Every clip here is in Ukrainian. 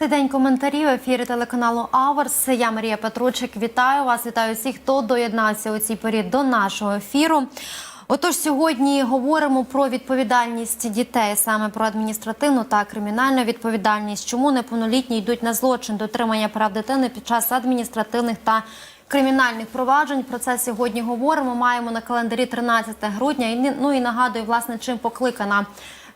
Цей день коментарів ефірі телеканалу Аверс. Я Марія Петручик. Вітаю вас. Вітаю всіх, хто доєднався у цій порі до нашого ефіру. Отож, сьогодні говоримо про відповідальність дітей, саме про адміністративну та кримінальну відповідальність. Чому неповнолітні йдуть на злочин дотримання прав дитини під час адміністративних та кримінальних проваджень? Про це сьогодні говоримо. Маємо на календарі 13 грудня. І ну і нагадую, власне, чим покликана.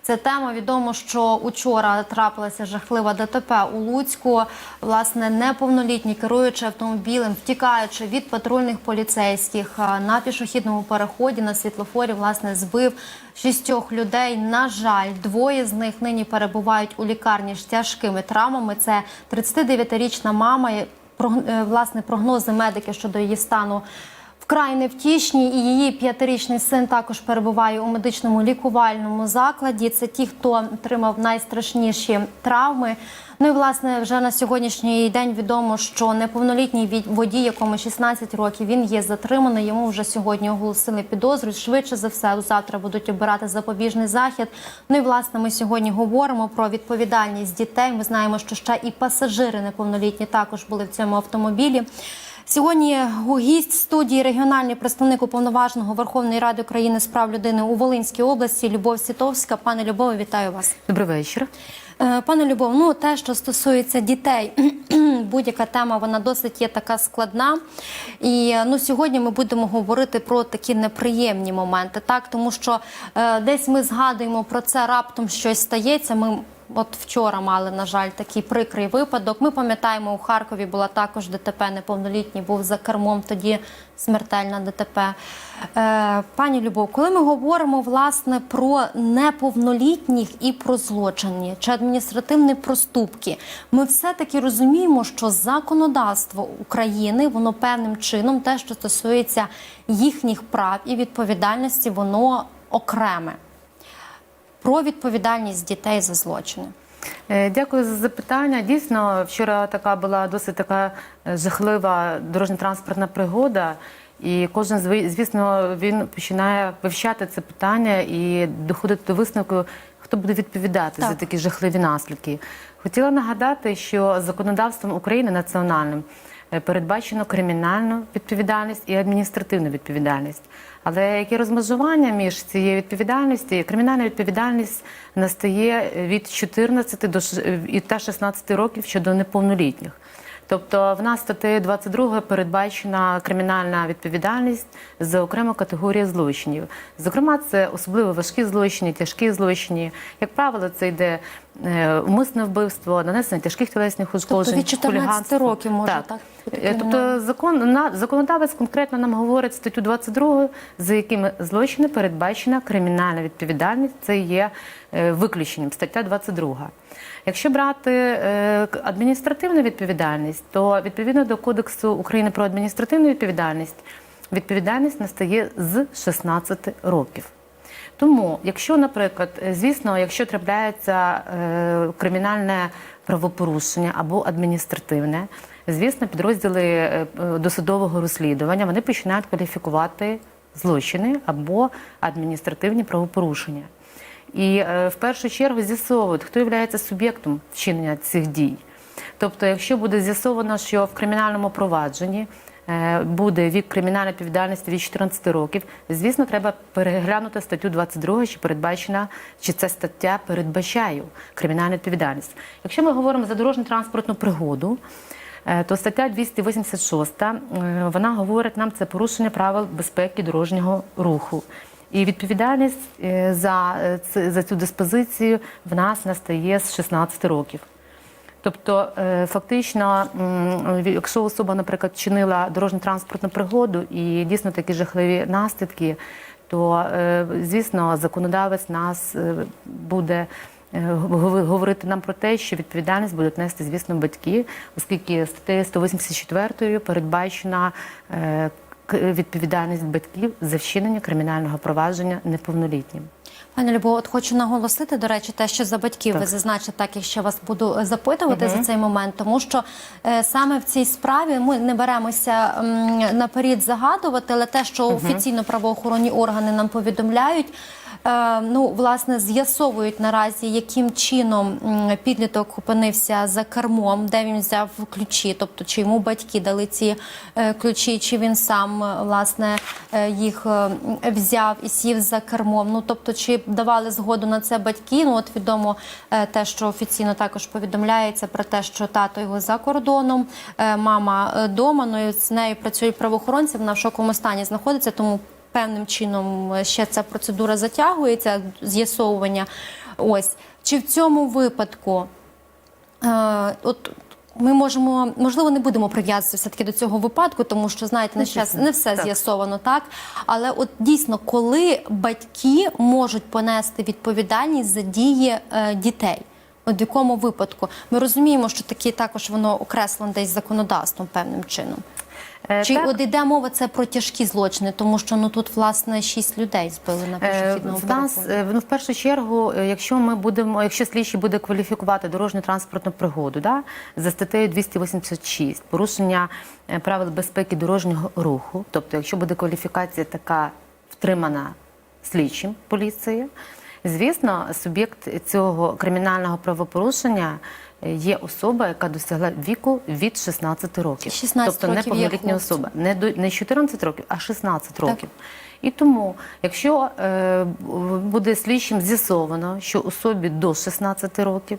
Це тема відомо, що учора трапилася жахлива ДТП у Луцьку. Власне, неповнолітній керуючи автомобілем, втікаючи від патрульних поліцейських на пішохідному переході на світлофорі, власне, збив шістьох людей. На жаль, двоє з них нині перебувають у лікарні з тяжкими травмами. Це 39-річна мама. е, Власне, прогнози медики щодо її стану вкрай невтішні, і її п'ятирічний син також перебуває у медичному лікувальному закладі. Це ті, хто отримав найстрашніші травми. Ну і власне вже на сьогоднішній день відомо, що неповнолітній водій, якому 16 років, він є затриманий. Йому вже сьогодні оголосили підозру. Швидше за все, завтра будуть обирати запобіжний захід. Ну і власне ми сьогодні говоримо про відповідальність дітей. Ми знаємо, що ще і пасажири неповнолітні також були в цьому автомобілі. Сьогодні у гість студії регіональний представник уповноваженого Верховної Ради України з прав людини у Волинській області Любов Сітовська. Пане Любове, вітаю вас. Добрий вечір. Е, Пане Любов, ну те, що стосується дітей, будь-яка тема вона досить є така складна. І ну сьогодні ми будемо говорити про такі неприємні моменти, так тому що е, десь ми згадуємо про це, раптом щось стається. Ми От вчора мали, на жаль, такий прикрий випадок. Ми пам'ятаємо, у Харкові була також ДТП, неповнолітній був за кермом, тоді смертельна ДТП. Е, пані Любов, коли ми говоримо власне про неповнолітніх і про злочини чи адміністративні проступки, ми все-таки розуміємо, що законодавство України воно певним чином, те, що стосується їхніх прав і відповідальності, воно окреме. Про відповідальність дітей за злочини. Е, Дякую за запитання. Дійсно, вчора така була досить така е, жахлива дорожньо-транспортна пригода. І кожен звісно він починає вивчати це питання і доходить до висновку, хто буде відповідати Так. за такі жахливі наслідки. Хотіла нагадати, що законодавством України національним передбачено кримінальну відповідальність і адміністративну відповідальність. Але яке розмежування між цією відповідальністю? Кримінальна відповідальність настає від 14 до і та 16 років щодо неповнолітніх. Тобто в нас статтею 22 передбачена кримінальна відповідальність за окрему категорію злочинів. Зокрема, це особливо важкі злочини, тяжкі злочини. Як правило, це йде е, умисне вбивство, нанесення тяжких тілесних ушкоджень, від 14 хуліганство. років може так бути Е, Тобто закон на законодавець конкретно нам говорить статтю 22, за якими злочини передбачена кримінальна відповідальність. Це є е, виключенням стаття 22. Якщо брати е, адміністративну відповідальність, то відповідно до Кодексу України про адміністративну відповідальність відповідальність настає з 16 років. Тому, якщо, наприклад, е, звісно, якщо трапляється е, кримінальне правопорушення або адміністративне, звісно, підрозділи досудового розслідування вони починають кваліфікувати злочини або адміністративні правопорушення. І е, в першу чергу з'ясовують, хто є суб'єктом вчинення цих дій. Тобто, якщо буде з'ясовано, що в кримінальному провадженні е, буде вік кримінальної відповідальності від 14 років, звісно, треба переглянути статтю 22, чи передбачена, чи ця стаття передбачає кримінальну відповідальність. Якщо ми говоримо за дорожньо-транспортну пригоду, е, то стаття 286, е, вона говорить нам це порушення правил безпеки дорожнього руху. І відповідальність е, за, е, за цю диспозицію в нас настає з 16 років. Тобто, е, фактично, якщо особа, наприклад, чинила дорожньо-транспортну пригоду і дійсно такі жахливі наслідки, то, звісно, законодавець нас буде говорити нам про те, що відповідальність будуть нести, звісно, батьки, оскільки статтею 184 передбачена відповідальність батьків за вчинення кримінального провадження неповнолітнім. Пані Любов, от хочу наголосити, до речі, те, що за батьків ви зазначили, зазначите, так як ще вас буду запитувати запитувати за цей момент, тому що е, саме в цій справі ми не беремося м, наперед загадувати, але те, що офіційно правоохоронні органи нам повідомляють. Е, ну, власне, з'ясовують наразі, яким чином підліток опинився за кермом, де він взяв ключі, тобто чи йому батьки дали ці е, ключі, чи він сам е, власне їх взяв і сів за кермом. Ну тобто, чи давали згоду на це батьки? Ну от відомо те, що офіційно також повідомляється про те, що тато його за кордоном, мама дома. Ну і з нею працюють правоохоронці. Вона в шоковому стані знаходиться, тому певним чином е, ще ця процедура затягується, з'ясовування. Ось чи в цьому випадку, е, от ми можемо, можливо, не будемо прив'язуватися все таки до цього випадку, тому що знаєте, на час не все з'ясовано, так але от дійсно, коли батьки можуть понести відповідальність за дії е, дітей. От в якому випадку ми розуміємо, що такі також воно окреслено десь законодавством певним чином. Е, Чи так. от йде мова це про тяжкі злочини, тому що ну тут власне шість людей збили на Е, пішохідному В нас е, ну, в першу чергу, е, якщо ми будемо, якщо слідчий буде кваліфікувати дорожню транспортну пригоду, да, за статтею 286, порушення е, правил безпеки дорожнього руху, тобто, якщо буде кваліфікація така втримана слідчим поліцією, звісно, суб'єкт цього кримінального правопорушення. Є особа, яка досягла віку від 16 років, 16 тобто років неповнолітня особа, не до не 14 років, а 16 років. І тому, якщо е, буде слідчим з'ясовано, що особі до 16 років,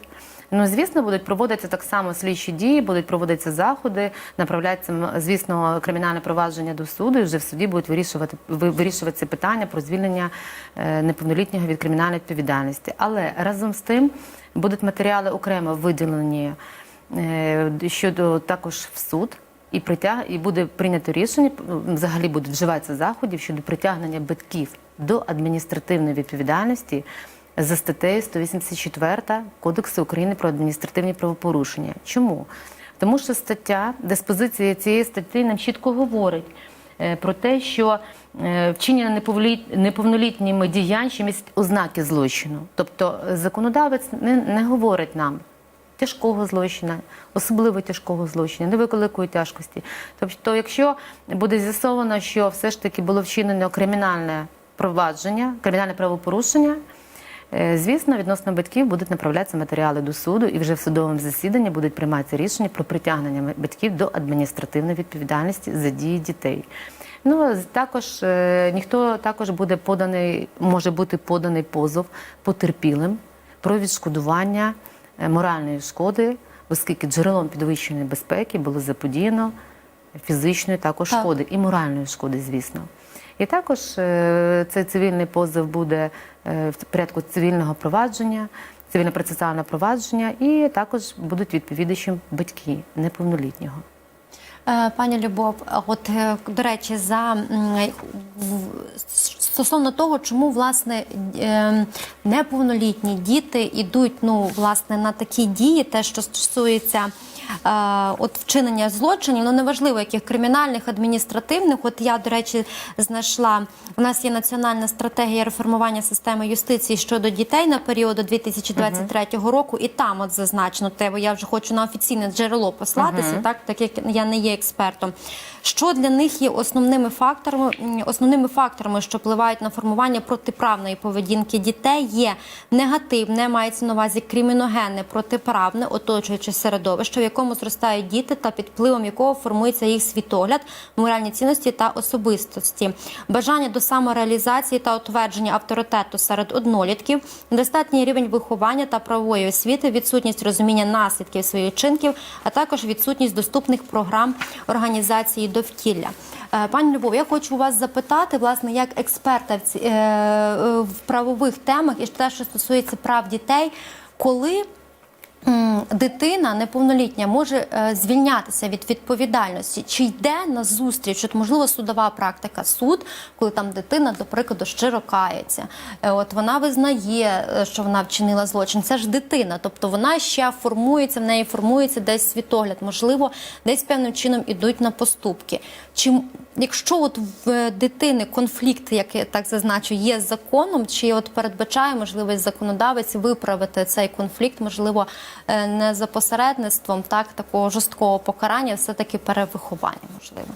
ну звісно, будуть проводитися так само слідчі дії, будуть проводитися заходи, направляється, звісно, кримінальне провадження до суду, і вже в суді будуть вирішувати ви- вирішуватися питання про звільнення е, неповнолітнього від кримінальної відповідальності. Але разом з тим будуть матеріали окремо виділені е, щодо також в суд. І притяг і буде прийнято рішення. Взагалі будуть вживатися заходів щодо притягнення батьків до адміністративної відповідальності за статтею 184 Кодексу України про адміністративні правопорушення. Чому? Тому що стаття, диспозиція цієї статті нам чітко говорить е, про те, що е, вчинення неповноліт- неповнолітніми діянь ознаки злочину. Тобто е, законодавець не, не говорить нам тяжкого злочину, особливо тяжкого злочину, невеликої тяжкості. Тобто, якщо буде з'ясовано, що все ж таки було вчинено кримінальне провадження, кримінальне правопорушення. Е, Звісно, відносно батьків будуть направлятися матеріали до суду, і вже в судовому засіданні будуть прийматися рішення про притягнення батьків до адміністративної відповідальності за дії дітей. Ну також е, ніхто також буде поданий, може бути поданий позов потерпілим про відшкодування е, моральної шкоди, оскільки джерелом підвищеної безпеки було заподіяно фізичної також Так. шкоди і моральної шкоди, звісно. І також е, цей цивільний позов буде е, в порядку цивільного провадження, цивільно-процесуального провадження, і також будуть відповідачем батьки неповнолітнього. Е, Пані Любов, от до речі, за стосовно того, чому власне неповнолітні діти йдуть ну власне на такі дії, те, що стосується. От вчинення злочинів, ну неважливо, яких кримінальних, адміністративних. От я, до речі, знайшла у нас є національна стратегія реформування системи юстиції щодо дітей на період до 2023 року, і там от зазначено те, бо я вже хочу на офіційне джерело послатися, так так як я не є експертом. Що для них є основними факторами, основними факторами, що впливають на формування протиправної поведінки дітей, є негативне, мається на увазі криміногенне, протиправне, оточуюче середовище, в якому зростають діти та під впливом якого формується їх світогляд, моральні цінності та особистості, бажання до самореалізації та утвердження авторитету серед однолітків, недостатній рівень виховання та правової освіти, відсутність розуміння наслідків своїх чинків, а також відсутність доступних програм організації довкілля. Е, Пані Любов, я хочу у вас запитати, власне, як експерта в, е, е, правових темах і те, що стосується прав дітей, коли дитина неповнолітня може е, звільнятися від відповідальності, чи йде на зустріч, от можливо судова практика суд, коли там дитина, до прикладу, щиро кається. Е, От вона визнає, е, що вона вчинила злочин. Це ж дитина, тобто вона ще формується, в неї формується десь світогляд, можливо, десь певним чином ідуть на поступки. Чи якщо от в дитини конфлікт, як я так зазначу, є законом, чи от передбачає можливість законодавець виправити цей конфлікт, можливо, е, не за посередництвом, так такого жорсткого покарання, все таки перевиховання, можливо.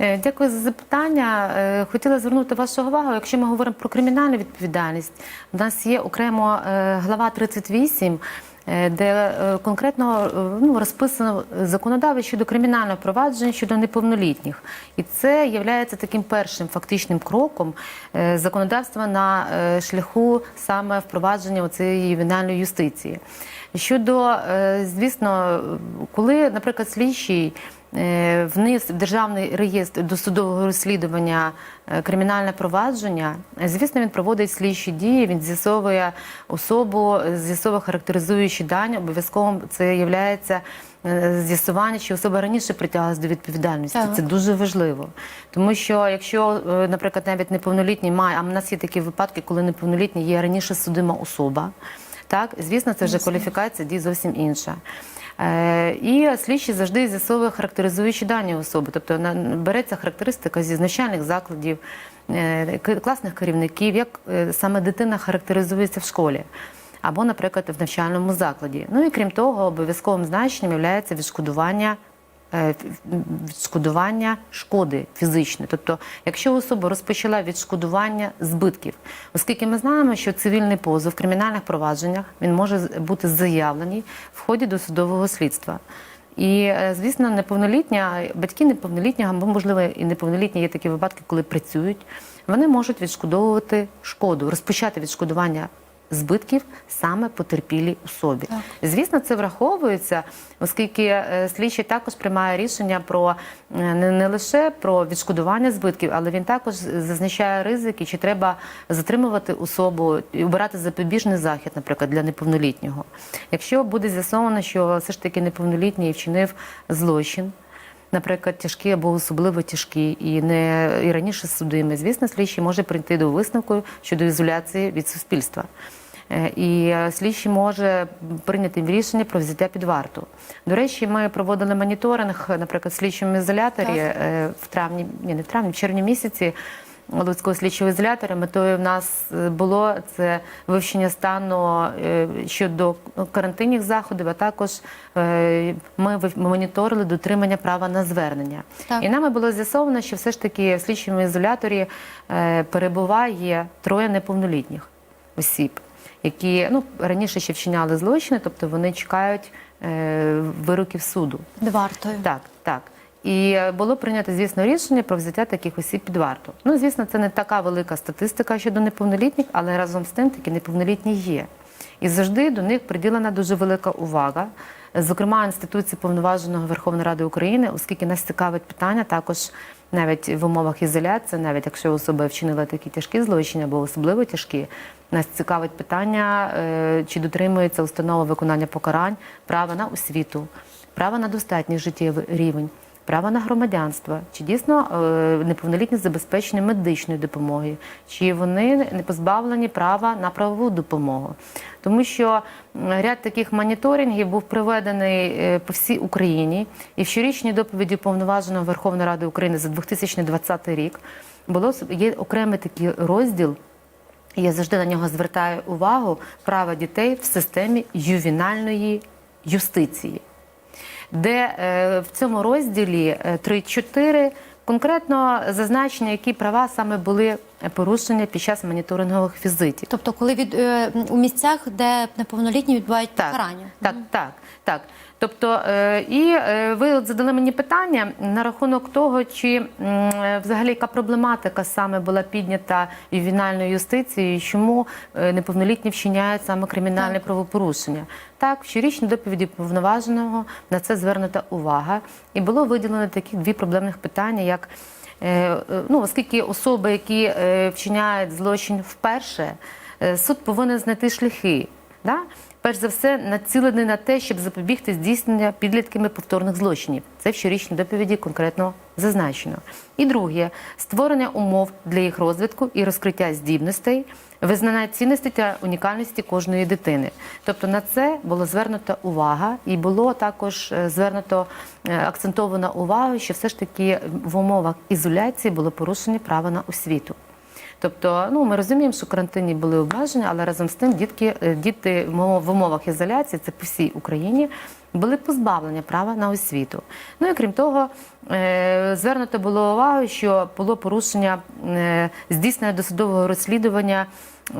Е, Дякую за запитання. Е, Хотіла звернути вашу увагу. Якщо ми говоримо про кримінальну відповідальність, у нас є окремо глава 38, е, де е, конкретно е, ну, розписано законодавство щодо кримінального провадження щодо неповнолітніх. І це є таким першим фактичним кроком е, законодавства на е, шляху саме впровадження цієї ювенальної юстиції. Щодо, е, звісно, коли, наприклад, слідчий е, вниз в державний реєстр досудового розслідування е, кримінальне провадження, е, звісно, він проводить слідчі дії, він з'ясовує особу, е, з'ясовує характеризуючі дані. Обов'язково це є з'ясування, чи особа раніше притягалась до відповідальності. Так. Це дуже важливо. Тому що якщо, е, наприклад, навіть неповнолітній має, а в нас є такі випадки, коли неповнолітній є раніше судима особа. Так, звісно, це вже кваліфікація дій зовсім інша. Е, І слідчі завжди з'ясовує характеризуючі дані особи, тобто береться характеристика зі навчальних закладів, е, класних керівників, як е, саме дитина характеризується в школі. Або, наприклад, в навчальному закладі. Ну і крім того, обов'язковим значенням є відшкодування відшкодування шкоди фізичної. Тобто, якщо особа розпочала відшкодування збитків, оскільки ми знаємо, що цивільний позов в кримінальних провадженнях він може бути заявлений в ході досудового слідства. І, е, звісно, неповнолітня, батьки неповнолітні, або, можливо, і неповнолітні є такі випадки, коли працюють, вони можуть відшкодовувати шкоду, розпочати відшкодування збитків саме потерпілій особі. Звісно, це враховується, оскільки е, слідчий також приймає рішення про е, не, не лише про відшкодування збитків, але він також зазначає ризики, чи треба затримувати особу і обирати запобіжний захід, наприклад, для неповнолітнього. Якщо буде з'ясовано, що все ж таки неповнолітній вчинив злочин. Наприклад, тяжкі або особливо тяжкі і не і раніше судимі, звісно, слідчий може прийти до висновку щодо ізоляції від суспільства. Е, І е, слідчий може прийняти рішення про взяття під варту. До речі, ми проводили моніторинг, наприклад, в слідчому ізоляторі Так. е, в травні, ні, не в травні, в червні місяці. Луцького слідчого ізолятора метою в нас було це вивчення стану щодо карантинних заходів, а також ми моніторили дотримання права на звернення. Так. І нами було з'ясовано, що все ж таки в слідчому ізоляторі перебуває троє неповнолітніх осіб, які ну, раніше ще вчиняли злочини, тобто вони чекають е, вироків суду. Під вартою. Так, так. І е, було прийнято, звісно, рішення про взяття таких осіб під варту. Ну, звісно, це не така велика статистика щодо неповнолітніх, але разом з тим такі неповнолітні є. І завжди до них приділена дуже велика увага. Зокрема, інституції повноваженого Верховної Ради України, оскільки нас цікавить питання також навіть в умовах ізоляції, навіть якщо особа вчинила такі тяжкі злочини або особливо тяжкі, нас цікавить питання, е, чи дотримується установа виконання покарань права на освіту, право на достатній життєвий рівень, право на громадянство, чи дійсно е, неповнолітні забезпечені медичної допомоги, чи вони не позбавлені права на правову допомогу. Тому що ряд таких моніторингів був проведений е, по всій Україні, і в щорічній доповіді повноваженого Верховної Ради України за 2020 рік було є окремий такий розділ. Я завжди на нього звертаю увагу права дітей в системі ювенальної юстиції де е, в цьому розділі е, 3-4 конкретно зазначення, які права саме були порушені під час моніторингових візитів. Тобто, коли від е, у місцях, де неповнолітні відбувають покарання. так, так, так. Тобто, е, і е, ви от задали мені питання на рахунок того, чи е, взагалі яка проблематика саме була піднята ювенальною юстицією, чому е, неповнолітні вчиняють саме кримінальне правопорушення. Так, в щорічній доповіді повноваженого на це звернута увага, і було виділено такі дві проблемних питання, як ну, оскільки особи, які вчиняють злочин вперше, суд повинен знайти шляхи. Да? Перш за все, націлений на те, щоб запобігти здійснення підлітками повторних злочинів. Це в щорічній доповіді конкретно зазначено. І друге створення умов для їх розвитку і розкриття здібностей, визнання цінності та унікальності кожної дитини. Тобто на це було звернута увага, і було також е, звернуто е, акцентована увага, що все ж таки в умовах ізоляції було порушення права на освіту. Тобто, ну ми розуміємо, що карантинні були обмеження, але разом з тим дітки, е, діти в умов- в умовах ізоляції, це по всій Україні, були позбавлені права на освіту. Ну і крім того, е, звернуто було увагу, що було порушення е, здійснення досудового розслідування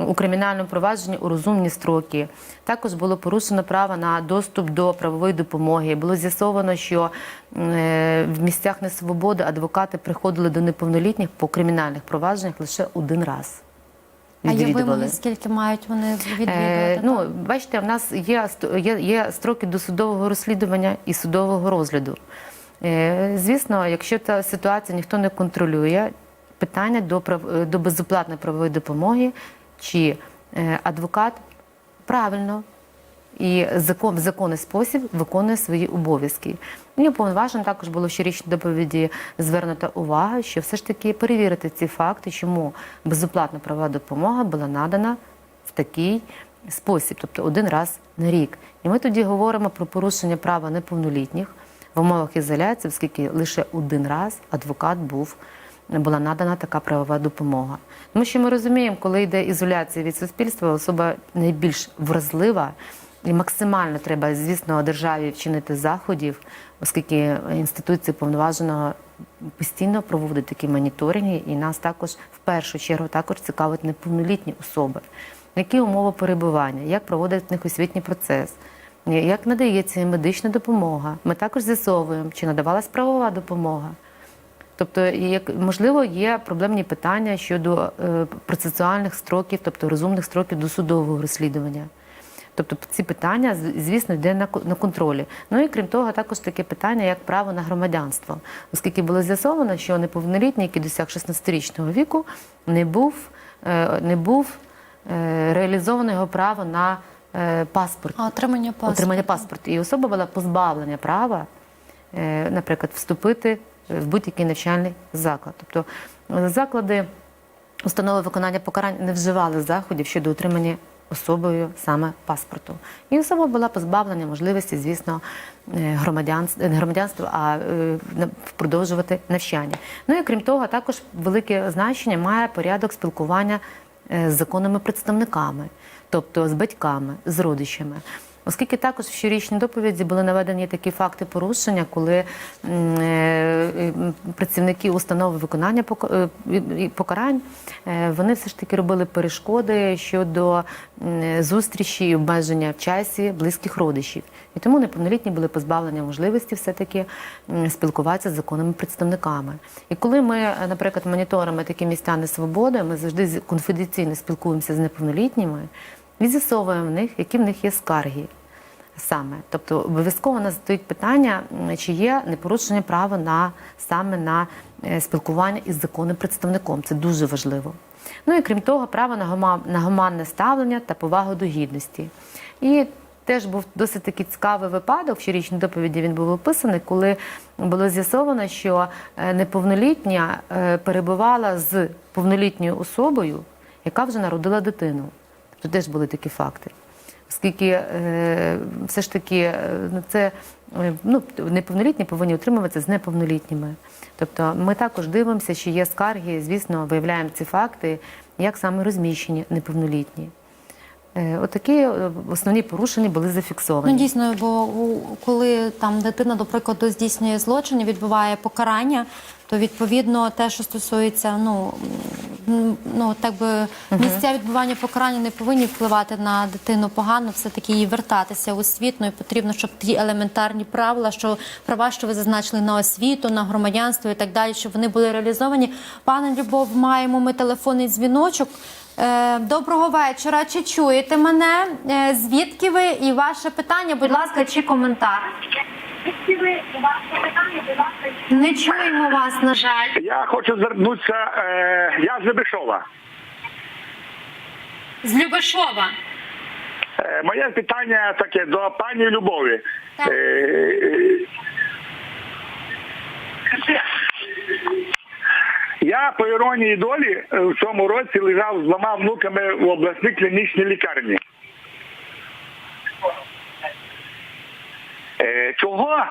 у кримінальному провадженні у розумні строки. Також було порушено право на доступ до правової допомоги. Було з'ясовано, що е, в місцях несвободи адвокати приходили до неповнолітніх по кримінальних провадженнях лише один раз. А є вимоги, скільки мають вони відвідувати? Е, ну, бачите, в нас є, є, є строки досудового розслідування і судового розгляду. Е, звісно, якщо та ситуація ніхто не контролює, питання до, е, до безоплатної правової допомоги, чи е, адвокат правильно і в законний спосіб виконує свої обов'язки. Мені повноважено також було в щорічній доповіді звернута увага, що все ж таки перевірити ці факти, чому безоплатна правова допомога була надана в такий спосіб, тобто один раз на рік. І ми тоді говоримо про порушення права неповнолітніх в умовах ізоляції, оскільки лише один раз адвокат був була надана така правова допомога. Тому що ми розуміємо, коли йде ізоляція від суспільства, особа найбільш вразлива і максимально треба, звісно, державі вчинити заходів, оскільки інституції повноваженого постійно проводять такі моніторинги, і нас також в першу чергу також цікавить неповнолітні особи. Які умови перебування, як проводить в них освітній процес, як надається медична допомога. Ми також з'ясовуємо, чи надавалась правова допомога. Тобто, як можливо, є проблемні питання щодо е, процесуальних строків, тобто розумних строків досудового розслідування. Тобто ці питання, звісно, йде на ко- на контролі. Ну і крім того, також таке питання, як право на громадянство, оскільки було з'ясовано, що неповнолітній, який досяг 16-річного віку, не був, е, не був е, реалізовано його право на паспорт А отримання паспорту. отримання паспорту. І особа була позбавлена права, наприклад, вступити в будь-який навчальний заклад. Тобто е, заклади установи виконання покарань не вживали заходів щодо отримання особою саме паспорту. І особа була позбавлена можливості, звісно, е, громадянства, не громадянства, а е, продовжувати навчання. Ну і крім того, також велике значення має порядок спілкування е, з законними представниками, тобто з батьками, з родичами. Оскільки також в щорічній доповіді були наведені такі факти порушення, коли е, працівники установи виконання е, покарань е, вони все ж таки робили перешкоди щодо зустрічі і обмеження в часі близьких родичів. І тому неповнолітні були позбавлені можливості все-таки спілкуватися з законними представниками. І коли ми, наприклад, моніторимо такі місця несвободи, ми завжди конфіденційно спілкуємося з неповнолітніми і в них, які в них є скарги. Саме, тобто обов'язково нас стоїть питання, чи є непорушення права на саме на е, спілкування із законним представником. Це дуже важливо. Ну і крім того, право на гуманне ставлення та повагу до гідності. І теж був досить такий цікавий випадок. В щорічній доповіді він був описаний, коли було з'ясовано, що е, неповнолітня е, перебувала з повнолітньою особою, яка вже народила дитину. Тобто теж були такі факти. Оскільки е, все ж таки е, ну, це е, ну, неповнолітні повинні утримуватися з неповнолітніми. Тобто ми також дивимося, чи є скарги, звісно, виявляємо ці факти, як саме розміщені неповнолітні. Отакі основні порушення були зафіксовані. Ну дійсно, бо коли там дитина, до прикладу, здійснює злочин, відбуває покарання, то відповідно те, що стосується, ну ну так би місця відбування покарання не повинні впливати на дитину погано, все таки їй вертатися у світ. Ну і потрібно, щоб ті елементарні правила, що права, що ви зазначили на освіту, на громадянство і так далі, щоб вони були реалізовані. Пане Любов, маємо ми телефонний дзвіночок. Е, Доброго вечора. Чи чуєте мене? Е, Звідки ви і ваше питання, будь ласка, чи коментар? Не чуємо вас, на жаль. Я хочу звернутися. Е, я з Лебешова. З Любешова. Е, моє питання таке до пані Любові. Так. Е, е, я по іронії долі в цьому році лежав з двома внуками в обласній клінічній лікарні. Чого?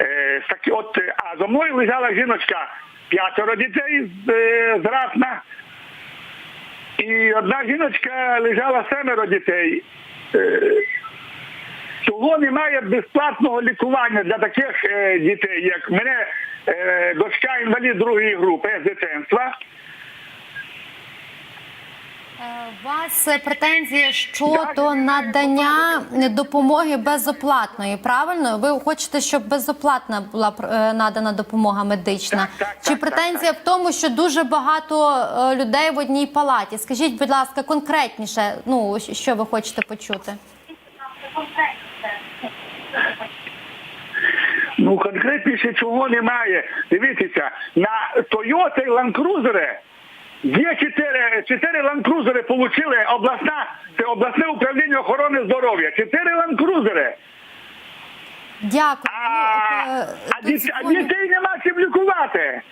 Е, такі, от, е, а за мною лежала жіночка п'ятеро дітей е, з Ратна. І одна жіночка лежала семеро дітей. Е, чого немає безплатного лікування для таких е, дітей, як мене е, дочка інвалід другої групи з дитинства. Е, У вас претензія щодо надання допомоги безоплатної. Правильно? Ви хочете, щоб безоплатна була е, надана допомога медична? Так, так, Чи так, претензія в тому, що дуже багато е, людей в одній палаті? Скажіть, будь ласка, конкретніше, ну що ви хочете почути? Ну конкретніше чого немає. Дивіться, на Toyota і Land Cruiser є чотири, чотири ланкрузери отримали обласна, це обласне управління охорони здоров'я. Чотири ланкрузери. Дякую. А, Ну, е, а, тут діт- а дітей нема чим лікувати.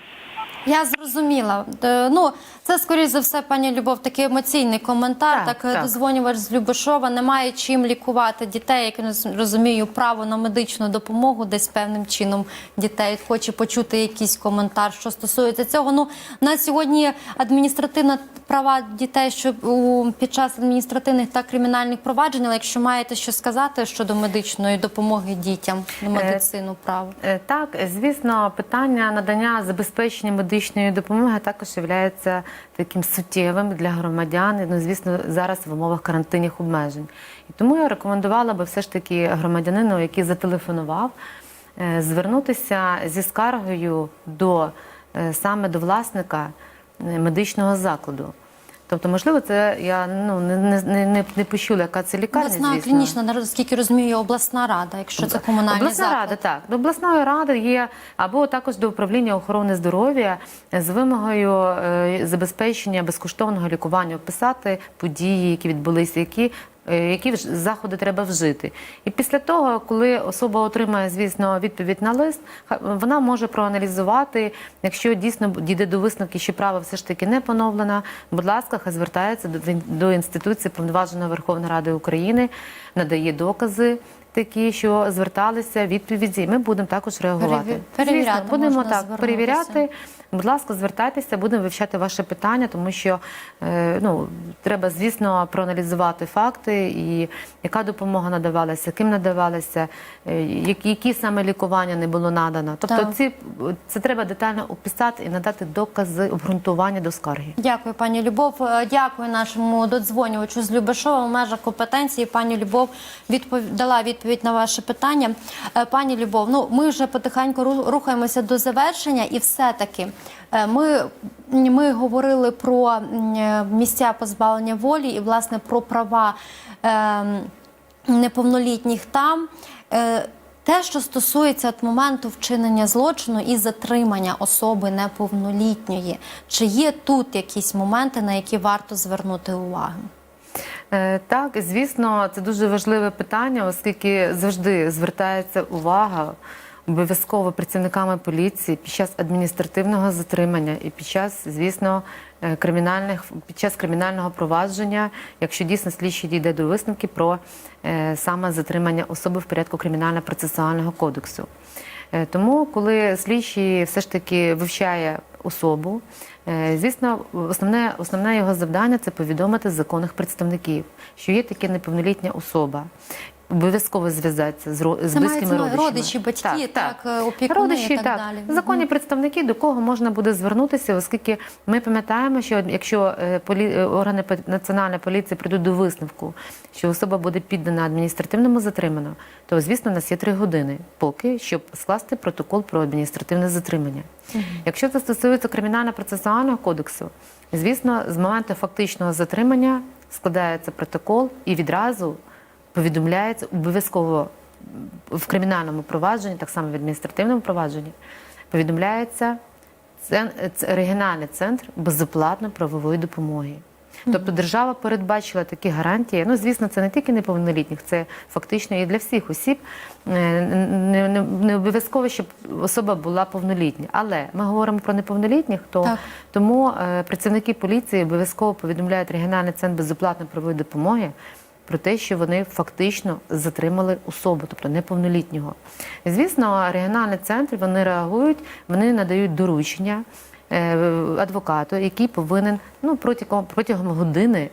Я зрозуміла. Е, Ну, це скоріш за все, пані Любов, такий емоційний коментар. Так, Так, е, так. дозвонювач з Любешова немає чим лікувати дітей, як я не розумію, право на медичну допомогу десь певним чином дітей. Хоче почути якийсь коментар, що стосується цього. Ну на сьогодні адміністративна права дітей, що у під час адміністративних та кримінальних проваджень, але якщо маєте що сказати щодо медичної допомоги дітям на медицину право. Е, Так, звісно, питання надання забезпечення медичної допомоги також є таким суттєвим для громадян. Ну, звісно, зараз в умовах карантинних обмежень. І тому я рекомендувала би все ж таки громадянину, який зателефонував, е, звернутися зі скаргою до е, саме до власника е, медичного закладу. Тобто, можливо, це я ну не, не, не, не- не почула, яка це лікарня. Обласна звісно. клінічна, наскільки розумію, обласна рада, якщо це комунальна Обласна заклад. рада, так. До обласної ради є або також до управління охорони здоров'я з вимогою е, забезпечення безкоштовного лікування, описати події, які відбулися, які. Е, Які заходи треба вжити, і після того, коли особа отримає, звісно, відповідь на лист, вона може проаналізувати, якщо дійсно дійде до висновки, що право все ж таки не поновлено, будь ласка, хай звертається до інституції повноваженої Верховної Ради України, надає докази такі, що зверталися відповіді. Ми будемо також реагувати. Перевіряти Звісно, будемо так перевіряти. Будь ласка, звертайтеся, будемо вивчати ваше питання, тому що е, ну треба, звісно, проаналізувати факти і яка допомога надавалася, ким надавалася, е, які, які саме лікування не було надано. Тобто, Так. ці це треба детально описати і надати докази обґрунтування до скарги. Дякую, пані Любов. Е, Дякую нашому додзвонювачу з Любешова. У межах компетенції пані Любов відпов... дала відповідь на ваше питання. Е, Пані Любов, ну ми вже потихеньку рухаємося до завершення, і все-таки е, ми, ми говорили про е, місця позбавлення волі і власне про права. ем, неповнолітніх там. Те, що стосується от моменту вчинення злочину і затримання особи неповнолітньої, чи є тут якісь моменти, на які варто звернути увагу? Е, Так, звісно, це дуже важливе питання, оскільки завжди звертається увага обов'язково працівниками поліції під час адміністративного затримання і під час, звісно, е, кримінальних під час кримінального провадження, якщо дійсно слідчий дійде до висновки про е, саме затримання особи в порядку кримінально-процесуального кодексу. Тому, коли слідчий все ж таки вивчає особу, звісно, основне, основне його завдання це повідомити законних представників, що є таке неповнолітня особа. Обов'язково зв'язатися з, з близькими родичами. родичі, батьки, так, е, опікуни Родичі, і так далі. Законні представники, до кого можна буде звернутися, оскільки ми пам'ятаємо, що якщо е, полі... е, органи національної поліції прийдуть до висновку, що особа буде піддана адміністративному затриманню, то звісно, у нас є три години поки, щоб скласти протокол про адміністративне затримання. Якщо це стосується кримінально-процесуального кодексу, звісно, з моменту фактичного затримання складається протокол і відразу повідомляється обов'язково в кримінальному провадженні, так само в адміністративному провадженні, повідомляється регіональний центр безоплатної правової допомоги. Тобто держава передбачила такі гарантії. Ну, звісно, це не тільки неповнолітніх, це фактично і для всіх осіб. Е, Не, не, не обов'язково, щоб особа була повнолітня. Але ми говоримо про неповнолітніх, то Так. тому е, працівники поліції обов'язково повідомляють регіональний центр безоплатної правової допомоги про те, що вони фактично затримали особу, тобто неповнолітнього. Звісно, регіональні центри вони реагують, вони надають доручення е, адвокату, який повинен ну, протягом, протягом години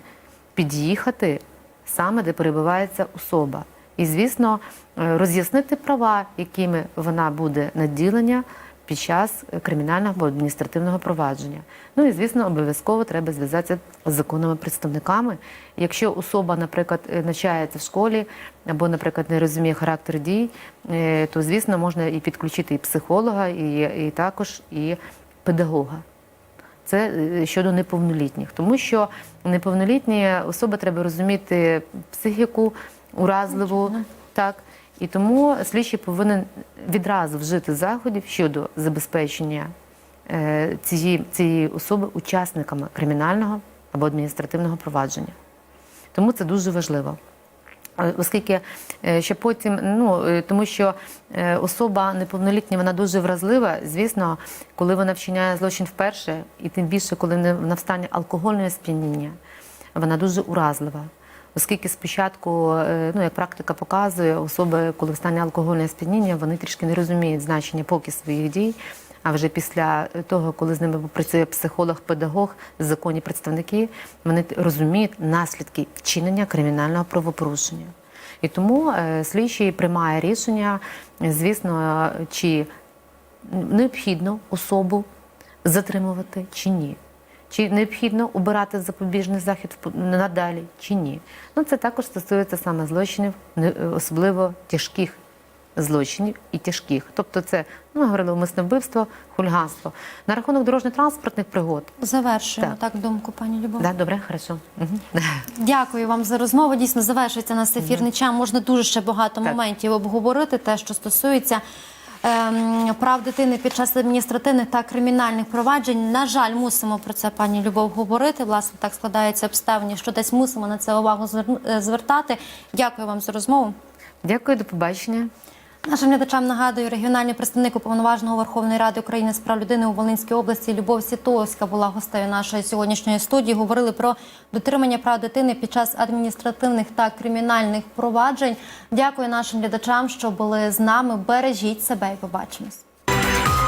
під'їхати саме, де перебувається особа. і, звісно, е, роз'яснити права, якими вона буде наділення під час кримінального або адміністративного провадження. Ну і звісно, обов'язково треба зв'язатися з законними представниками. Якщо особа, наприклад, е, навчається в школі або, наприклад, не розуміє характер дій, е, то звісно можна і підключити і психолога, і, і також і педагога. Це е, щодо неповнолітніх, тому що неповнолітні особи треба розуміти психіку уразливу, так і тому слідчий повинен відразу вжити заходів щодо забезпечення е, цієї, цієї особи учасниками кримінального або адміністративного провадження. Тому це дуже важливо. Е, Оскільки е, ще потім, ну тому що особа неповнолітня вона дуже вразлива, звісно, коли вона вчиняє злочин вперше, і тим більше, коли вона в стані алкогольного сп'яніння, вона дуже уразлива. Оскільки спочатку, е, ну як практика показує, особи, коли в стані алкогольного сп'яніння, вони трішки не розуміють значення поки своїх дій. А вже після того, коли з ними працює психолог, педагог, законні представники, вони розуміють наслідки вчинення кримінального правопорушення. І тому е, слідчий приймає рішення, звісно, чи необхідно особу затримувати чи ні. Чи необхідно обирати запобіжний захід надалі, чи ні. Ну, це також стосується саме злочинів, не- особливо тяжких злочинів і тяжких. Тобто це, ну, ми говорили, умисне вбивство, хуліганство. На рахунок дорожньо-транспортних пригод. Завершуємо Так. так, думку, пані Любов. Да, добре, хорошо. Угу. Дякую вам за розмову. Дійсно, завершується нас ефірний час. Можна дуже ще багато Так. моментів обговорити, те, що стосується прав дитини під час адміністративних та кримінальних проваджень. На жаль, мусимо про це, пані Любов, говорити. Власне, так складаються обставини, що десь мусимо на це увагу е, звертати. Дякую вам за розмову. Дякую, до побачення. Нашим глядачам нагадую, регіональний представник уповноваженого Верховної Ради України з прав людини у Волинській області Любов Сітовська була гостею нашої сьогоднішньої студії. Говорили про дотримання прав дитини під час адміністративних та кримінальних проваджень. Дякую нашим глядачам, що були з нами. Бережіть себе і побачимось.